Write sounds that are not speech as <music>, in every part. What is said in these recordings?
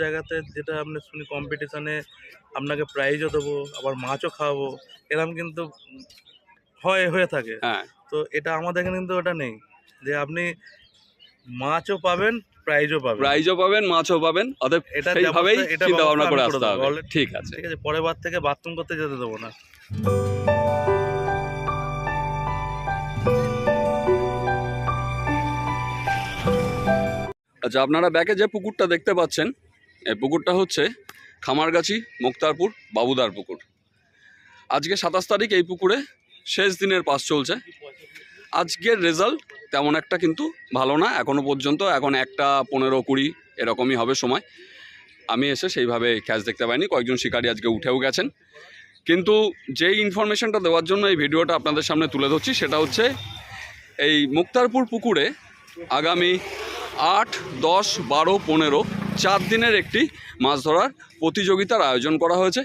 জায়গাতে যেটা আপনি শুনি কম্পিটিশানে আপনাকে প্রাইজও দেবো আবার মাছও খাওয়াবো এরকম কিন্তু হয় হয়ে থাকে। হ্যাঁ। তো এটা আমাদের এখানে কিন্তু ওটা নেই যে আপনি মাছও পাবেন প্রাইজও পাবেন। প্রাইজও পাবেন মাছও পাবেন অতএব এটা সেইভাবেই চিন্তা ভাবনা করে আসতে হবে। ঠিক আছে। ঠিক আছে পরের বার থেকে বাথরুম করতে যেতে দেবো না। আচ্ছা আপনারা ব্যাকে যে পুকুরটা দেখতে পাচ্ছেন এই পুকুরটা হচ্ছে খামারগাছি, মুক্তারপুর, বাবুদার পুকুর। আজকে সাতাশ তারিখ, এই পুকুরে শেষ দিনের পাস চলছে। আজকের রেজাল্ট তেমন একটা কিন্তু ভালো না এখনও পর্যন্ত, এখন একটা, পনেরো, কুড়ি, এরকমই হবে সময়। আমি এসে সেইভাবে ক্যাচ দেখতে পাইনি, কয়েকজন শিকারী আজকে উঠেও গেছেন। কিন্তু যেই ইনফরমেশনটা দেওয়ার জন্য এই ভিডিওটা আপনাদের সামনে তুলে ধরছি, সেটা হচ্ছে এই মুক্তারপুর পুকুরে আগামী আট, দশ, বারো, পনেরো চার দিনের একটি মাছ ধরার প্রতিযোগিতার আয়োজন করা হয়েছে।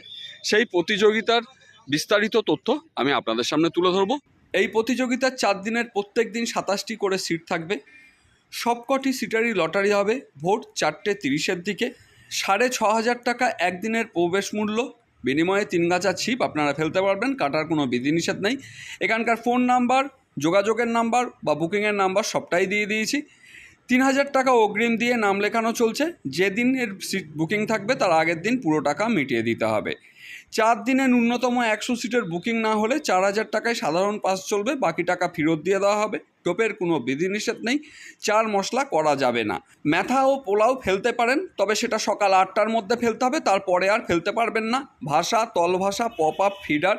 সেই প্রতিযোগিতার বিস্তারিত তথ্য আমি আপনাদের সামনে তুলে ধরবো। এই প্রতিযোগিতার চার দিনের প্রত্যেক দিন সাতাশটি করে সিট থাকবে। সবকটি সিটারই লটারি হবে ভোর চারটে তিরিশের দিকে। সাড়ে ছ হাজার টাকা একদিনের প্রবেশ মূল্য। বিনিময়ে তিন গাছা ছিপ আপনারা ফেলতে পারবেন, কাটার কোনো বিধিনিষেধ নেই। এখানকার ফোন নাম্বার, যোগাযোগের নাম্বার বা বুকিংয়ের নাম্বার সবটাই দিয়ে দিয়েছি। তিন হাজার টাকা অগ্রিম দিয়ে নাম লেখানো চলছে। যেদিন এর সিট বুকিং থাকবে, তার আগের দিন পুরো টাকা মিটিয়ে দিতে হবে। চার দিনে ন্যূনতম একশো সিটের বুকিং না হলে চার হাজার টাকায় সাধারণ পাস চলবে, বাকি টাকা ফেরত দিয়ে দেওয়া হবে। টোপের কোনো বিধিনিষেধ নেই, চার মশলা করা যাবে না। ম্যাথা ও পোলাও ফেলতে পারেন, তবে সেটা সকাল আটটার মধ্যে ফেলতে হবে, তারপরে আর ফেলতে পারবেন না। ভাষা তল ভাষা পপ আপ ফিডার,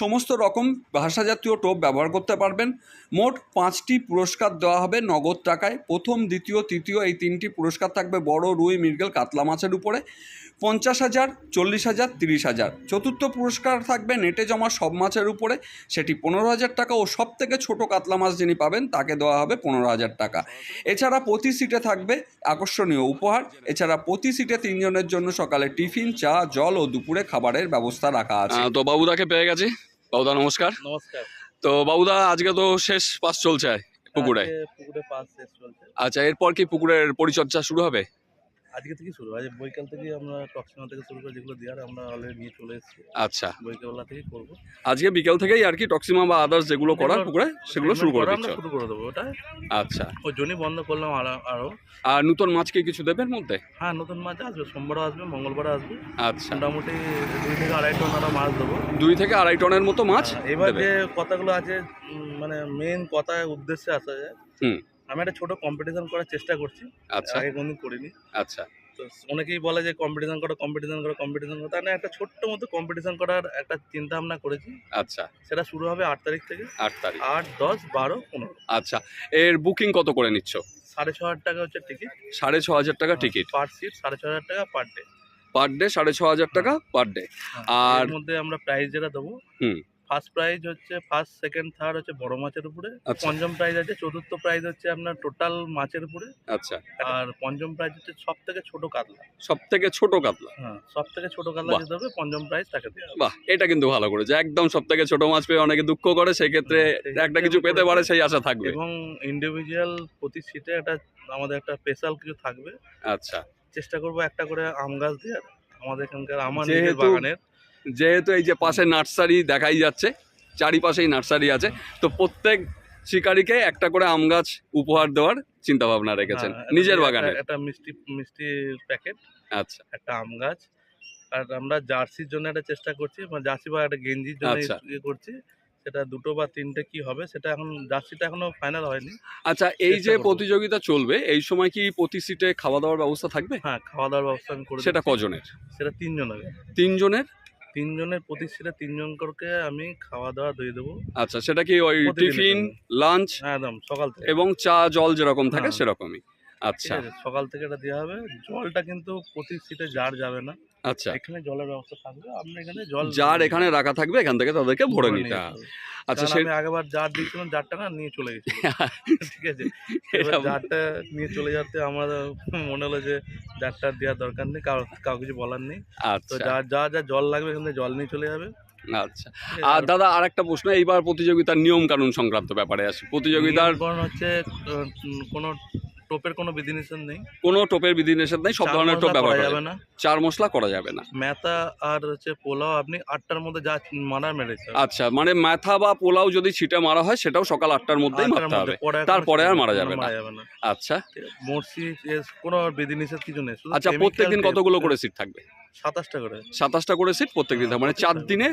সমস্ত রকম ভাষা জাতীয় টোপ ব্যবহার করতে পারবেন। মোট পাঁচটি পুরস্কার দেওয়া হবে নগদ টাকায়। প্রথম, দ্বিতীয়, তৃতীয় এই তিনটি পুরস্কার থাকবে বড় রুই, মৃগেল, কাতলা মাছের উপরে। পঞ্চাশ হাজার, চল্লিশ হাজার, তিরিশ হাজার। চতুর্থ পুরস্কার থাকবে নেটে জমা সব মাছের উপরে, সেটি পনেরো হাজার টাকা ও সব থেকে ছোটো কাতলা মাছ যিনি পাবেন তাকে দেওয়া হবে পনেরো হাজার টাকা। এছাড়া প্রতি সিটে থাকবে আকর্ষণীয় উপহার। এছাড়া প্রতি সিটে তিনজনের জন্য সকালে টিফিন চা জল ও দুপুরে খাবারের ব্যবস্থা রাখা আছে। তো বাবুদাকে পেয়ে গেছি। বাবুদা নমস্কার। নমস্কার। তো বাবুদা আজকে তো শেষ পাস চলছে পুকুরে? আচ্ছা এরপর কি পুকুরের পরিচর্যা শুরু হবে? আজকে থেকে শুরু আজ বৈকাল থেকে আমরা টক্সিমা থেকে শুরু করে যেগুলো দেওয়ার আমরা অলরেডি নিয়ে চলে এসেছি। আচ্ছা। বৈকালবেলা থেকে করব। আজকে বিকেল থেকেই আর কি টক্সিমা বা আদার্স যেগুলো করার পুকুরে সেগুলো শুরু করে দিচ্ছ। শুরু করে দেবো ওটা আচ্ছা। ওই জন্যই বন্ধ করলাম আরও আরও। আর নতুন মাছকে কিছু দেবেন মধ্যে? হ্যাঁ নতুন মাছ আসবে সোমবারও আসবে মঙ্গলবারও আসবে। আচ্ছা। মোটামুটি দুই থেকে আড়াই টন আমরা মাছ দেবো। দুই থেকে আড়াই টনের মতো মাছ হ্যাঁ, এবার যে কথাগুলো আছে মানে মেন কথা উদ্দেশ্যে আসা যায় হুম। আমি একটা ছোট কম্পিটিশন করার চেষ্টা করছি। আচ্ছা। আগে কোনদিন করিনি। আচ্ছা। তো অনেকেই বলে যে কম্পিটিশন করো কম্পিটিশন করো কম্পিটিশন করো। তাহলে একটা ছোট্ট মতো কম্পিটিশন করার একটা চিন্তা ভাবনা করেছি। আচ্ছা। সেটা শুরু হবে আট তারিখ থেকে। আট তারিখ। আট দশ বারো পনেরো। আচ্ছা। এর বুকিং কত করে নিচ্ছ? সাড়ে ছ হাজার টাকা হচ্ছে টিকিট সাড়ে ছ হাজার টাকা টিকিট পার সিট সাড়ে ছ হাজার টাকা পার ডে পার ডে সাড়ে ছ হাজার টাকা পার ডে আর- এর মধ্যে আমরা প্রাইজ যেটা দেবো হুম। ফার্স্ট প্রাইজ হচ্ছে ফার্স্ট সেকেন্ড থার্ড হচ্ছে বড় মাছের উপরে। আচ্ছা। পঞ্চম প্রাইজ আছে চতুর্থ প্রাইজ হচ্ছে আপনার টোটাল মাছের উপরে। আচ্ছা। আর পঞ্চম প্রাইজ হচ্ছে সব থেকে ছোট কাতলা। সব থেকে ছোট কাতলা? হ্যাঁ সব থেকে ছোট কাতলা। যেতে হবে পঞ্চম প্রাইজ তাকে দেওয়া বাহ এটা কিন্তু ভালো করেছে। একদম সব থেকে ছোট মাছ পেয়ে অনেকে দুঃখ করে সেক্ষেত্রে সেক্ষেত্রে একটা কিছু পেতে পারে সেই আশা থাকবে। এবং ইন্ডিভিজুয়াল প্রতি সিটে একটা আমাদের একটা স্পেশাল কিছু থাকবে। আচ্ছা। চেষ্টা করব একটা করে আম গাছ দেওয়ার আমাদের এখানকার আমার নিজের বাগানের যেহেতু এই যে পাশে নার্সারি দেখাই যাচ্ছে চারিপাশেই নার্সারি আছে তো প্রত্যেক শিকারীকে একটা করে আম গাছ উপহার দেওয়ার চিন্তা ভাবনা রেখেছেন হ্যাঁ, নিজের বাগানে? একটা মিষ্টি মিষ্টির প্যাকেট আচ্ছা। একটা আম গাছ আর আমরা জার্সির জন্য একটা চেষ্টা করছি জার্সি বা একটা গেঞ্জির জন্য আচ্ছা। ইয়ে করছি সেটা দুটো বা তিনটে কি হবে সেটা এখন জার্সিটা এখনও ফাইনাল হয়নি। আচ্ছা এই যে প্রতিযোগিতা চলবে এই সময় কি প্রতি সিটে খাওয়া দাওয়ার ব্যবস্থা থাকবে? হ্যাঁ খাওয়া দাওয়ার ব্যবস্থা আমি করে সেটা কজনের? সেটা তিনজনের। তিনজনের? তিনজনের প্রতি সেটা তিনজন করে আমি খাওয়া দাওয়া দিয়ে দেবো। আচ্ছা সেটা কি ওই টিফিন লাঞ্চ? একদম সকাল থেকে। এবং চা জল যেরকম থাকে হ্যাঁ। সেরকমই। আচ্ছা। সকাল থেকে এটা দেওয়া হবে। জলটা কিন্তু প্রতি সিটে জার যাবে না। আচ্ছা। এখানে জলের ব্যবস্থা থাকবে। আপনি এখানে জল যার এখানে রাখা থাকবে এখান থেকে তাদেরকে ভরে নিতে হবে। আচ্ছা আমি আগেবার জার দিয়েছিলাম জারটা না নিয়ে চলে গেছি <laughs> ঠিক আছে? জারটা নিয়ে চলে যাতে আমার মনে হলো যে জারটা দেওয়ার দরকার নেই কারও কাউ কিছু বলার নেই। তো আচ্ছা। যা যা যা জল লাগবে এখান থেকে জল নিয়ে চলে যাবে। আচ্ছা। আর দাদা আর একটা প্রশ্ন এইবার প্রতিযোগিতার নিয়ম কানুন সংক্রান্ত ব্যাপারে আছে প্রতিযোগিতার কারণ হচ্ছে কোনো টোপের কোনো বিধিনিষেধ নেই? কোনো টোপের বিধিনিষেধ নেই সব ধরনের টোপ ব্যবহার করা যাবে না? চার মশলা করা যাবে না। মেথা আর হচ্ছে পোলাও আপনি আটটার মধ্যে যা মারার মেরেছে। আচ্ছা মানে মাথা বা পোলাও যদি ছিটে মারা হয় সেটাও সকাল আটটার মধ্যেই মারতে হবে। তারপরে আর মারা যাবে না। মারা আচ্ছা? মরসি কোনো বিধিনিষেধ কিছু নেই আচ্ছা প্রত্যেকদিন কতগুলো করে সিট থাকবে? সাতাশটা করে। সাতাশটা করে সিট প্রত্যেকদিন থাকবে মানে চার দিনে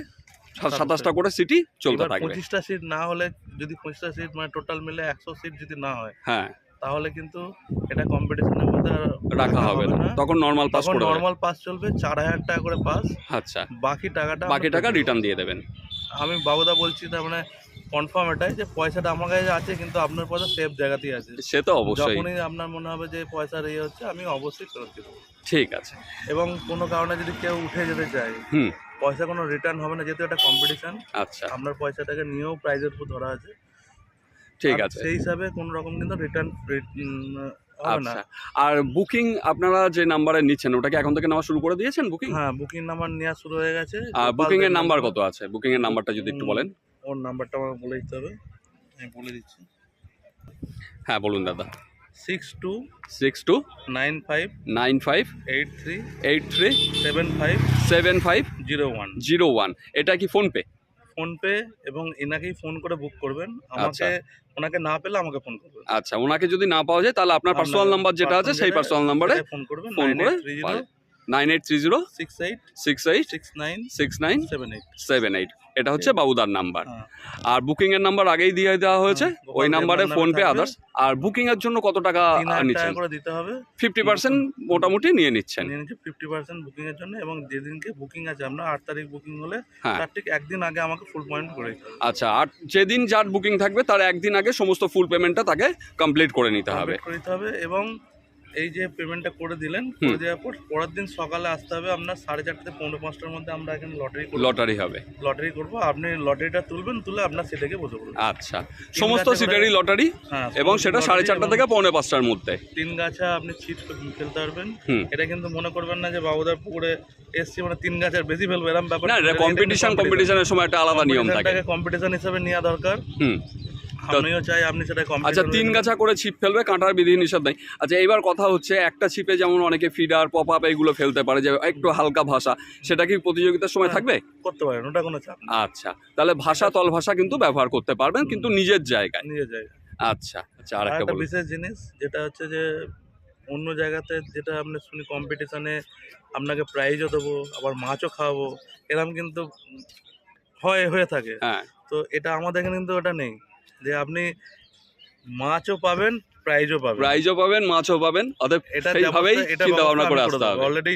সাতাশটা। করে সিটই চলতে থাকবে। পঁচিশটা সিট না হলে যদি পঁচিশটা সিট মানে টোটাল মিলে একশো সিট যদি না হয় হ্যাঁ। তাহলে কিন্তু এটা কম্পিটিশনের মধ্যে রাখা হবে না। তখন নর্মাল পাস তখন নর্মাল পাস চলবে চার হাজার টাকা করে পাস আচ্ছা। বাকি টাকাটা বাকি টাকা রিটার্ন দিয়ে দেবেন। আমি বাবুদা বলছি তার মানে কনফার্ম এটাই যে পয়সাটা আমার কাছে আছে কিন্তু আপনার পয়সা সেফ জায়গাতেই আছে। সে তো অবশ্যই। যখনই আপনার মনে হবে যে পয়সার ইয়ে হচ্ছে আমি অবশ্যই ফেরত দেবো। ঠিক আছে। এবং কোনো কারণে যদি কেউ উঠে যেতে চায় হুম। পয়সা কোনো রিটার্ন হবে না যেহেতু এটা কম্পিটিশন আচ্ছা। আপনার পয়সাটাকে নিয়েও প্রাইজের উপর ধরা আছে। ঠিক আছে। সেই হিসাবে কোনো রকম কিন্তু রিটার্ন আচ্ছা আর বুকিং আপনারা যে নাম্বারে নিচ্ছেন ওটা কি এখন থেকে নেওয়া শুরু করে দিয়েছেন বুকিং হ্যাঁ বুকিং নাম্বার নেওয়া শুরু হয়ে গেছে। আর বুকিং এর নাম্বার কত আছে? বুকিং এর নাম্বারটা যদি একটু বলেন। ওর নাম্বারটা আমার বলে দিতে হবে। আমি বলে দিচ্ছি। হ্যাঁ বলুন দাদা। Six two six two nine five nine five eight three eight three seven five seven five zero one zero one এটা কি ফোনপে ফোনপে এবং এনাকেই ফোন করে বুক করবেন। আচ্ছা। আমাকে ওনাকে না পেলে আমাকে ফোন করবেন। আচ্ছা ওনাকে যদি না পাওয়া যায় তাহলে আপনার পার্সোনাল নাম্বার যেটা আছে সেই পার্সোনাল নাম্বারে ফোন করবেন ফোন করে nine eight three zero six eight six eight six nine six nine seven eight seven eight এটা হচ্ছে বাবুদার নাম্বার। হ্যাঁ। আর বুকিং এর নাম্বার আগেই দিয়ে দেওয়া হয়েছে। হ্যাঁ, ওই নাম্বারে ফোন পে আদার্স আর বুকিং এর জন্য কত টাকা নিচ্ছেন? করে দিতে হবে। ফিফটি পার্সেন্ট মোটামুটি নিয়ে নিচ্ছেন। নিয়ে নিচ্ছে ফিফটি পার্সেন্ট বুকিং এর জন্য এবং যেদিনকে বুকিং আছে আমরা আট তারিখ বুকিং হলে হ্যাঁ। তার ঠিক একদিন আগে আমাকে ফুল পয়েন্ট করে আচ্ছা আর যেদিন যার বুকিং থাকবে তার একদিন আগে সমস্ত ফুল পেমেন্টটা তাকে কমপ্লিট করে নিতে হবে। করে দিতে হবে এবং এই যে পেমেন্টটা করে দিলেন করে দেওয়ার পর পরের দিন সকালে আসতে হবে আপনার সাড়ে চারটে থেকে পৌনে পাঁচটার মধ্যে আমরা এখানে লটারি লটারি হবে। লটারি করব। আপনি লটারিটা তুলবেন তুলে আপনার সিটে বসে পড়বেন। আচ্ছা। সমস্ত গাছে সিটারি লটারি হ্যাঁ এবং সেটা সাড়ে চারটা থেকে পৌনে পাঁচটার মধ্যে। তিন গাছা আপনি ছিট ফেলতে পারবেন। এটা কিন্তু মনে করবেন না যে বাবুদার পুকুরে এসছি মানে তিন গাছের বেশি ফেলব এরকম ব্যাপার না কম্পিটিশন কম্পিটিশনের সময় একটা আলাদা নিয়ম থাকে। কম্পিটিশন হিসেবে নেওয়া দরকার। আমিও চাই আপনি সেটা আচ্ছা তিন গাছা করে ছিপ ফেলবে কাঁটার বিধি নিষেধ নেই। আচ্ছা এইবার কথা হচ্ছে একটা ছিপে যেমন অনেকে ফিডার পপ আপ এগুলো ফেলতে পারে যে একটু হালকা ভাষা সেটা কি প্রতিযোগিতার সময় হ্যাঁ। থাকবে? করতে পারেন ওটা কোনো চাপ আচ্ছা তাহলে ভাষা তল ভাষা কিন্তু ব্যবহার করতে পারবেন কিন্তু নিজের জায়গায়। নিয়ে যায় আচ্ছা আচ্ছা আর একটা বিশেষ জিনিস যেটা হচ্ছে যে অন্য জায়গাতে যেটা আপনি শুনি কম্পিটিশনে আপনাকে প্রাইজও দেবো আবার মাছও খাওয়াবো এরকম কিন্তু হয় হয়ে থাকে। হ্যাঁ। তো এটা আমাদের এখানে কিন্তু ওটা নেই। যে আপনি মাছও পাবেন প্রাইজও পাবেন। প্রাইজও পাবেন মাছও পাবেন। অতএব এটা সেইভাবেই চিন্তা ভাবনা করে আসতে হবে। অলরেডি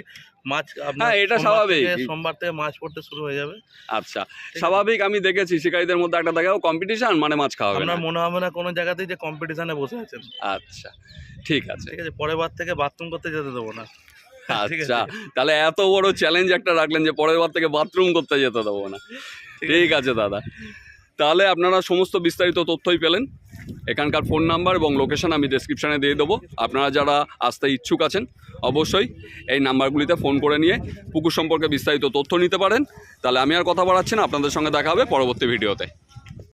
মাছ হ্যাঁ, এটা স্বাভাবিক। সোমবার থেকে মাছ পড়তে শুরু হয়ে যাবে। আচ্ছা স্বাভাবিক আমি দেখেছি শিকারীদের মধ্যে একটা দেখাও কম্পিটিশন মানে মাছ খাওয়া হবে আপনার মনে হবে না কোনো জায়গাতেই যে কম্পিটিশনে বসে আছেন। আচ্ছা ঠিক আছে। ঠিক আছে পরের বার থেকে বাথরুম করতে যেতে দেবো না। ঠিক আছে। আচ্ছা তাহলে এত বড় চ্যালেঞ্জ একটা রাখলেন যে পরের বার থেকে বাথরুম করতে যেতে দেবো না। ঠিক আছে দাদা। তাহলে আপনারা সমস্ত বিস্তারিত তথ্যই পেলেন। এখানকার ফোন নাম্বার এবং লোকেশান আমি ডেসক্রিপশানে দিয়ে দেবো। আপনারা যারা আসতে ইচ্ছুক আছেন, অবশ্যই এই নাম্বারগুলিতে ফোন করে নিয়ে পুকুর সম্পর্কে বিস্তারিত তথ্য নিতে পারেন। তাহলে আমি আর কথা বাড়াচ্ছি না, আপনাদের সঙ্গে দেখা হবে পরবর্তী ভিডিওতে।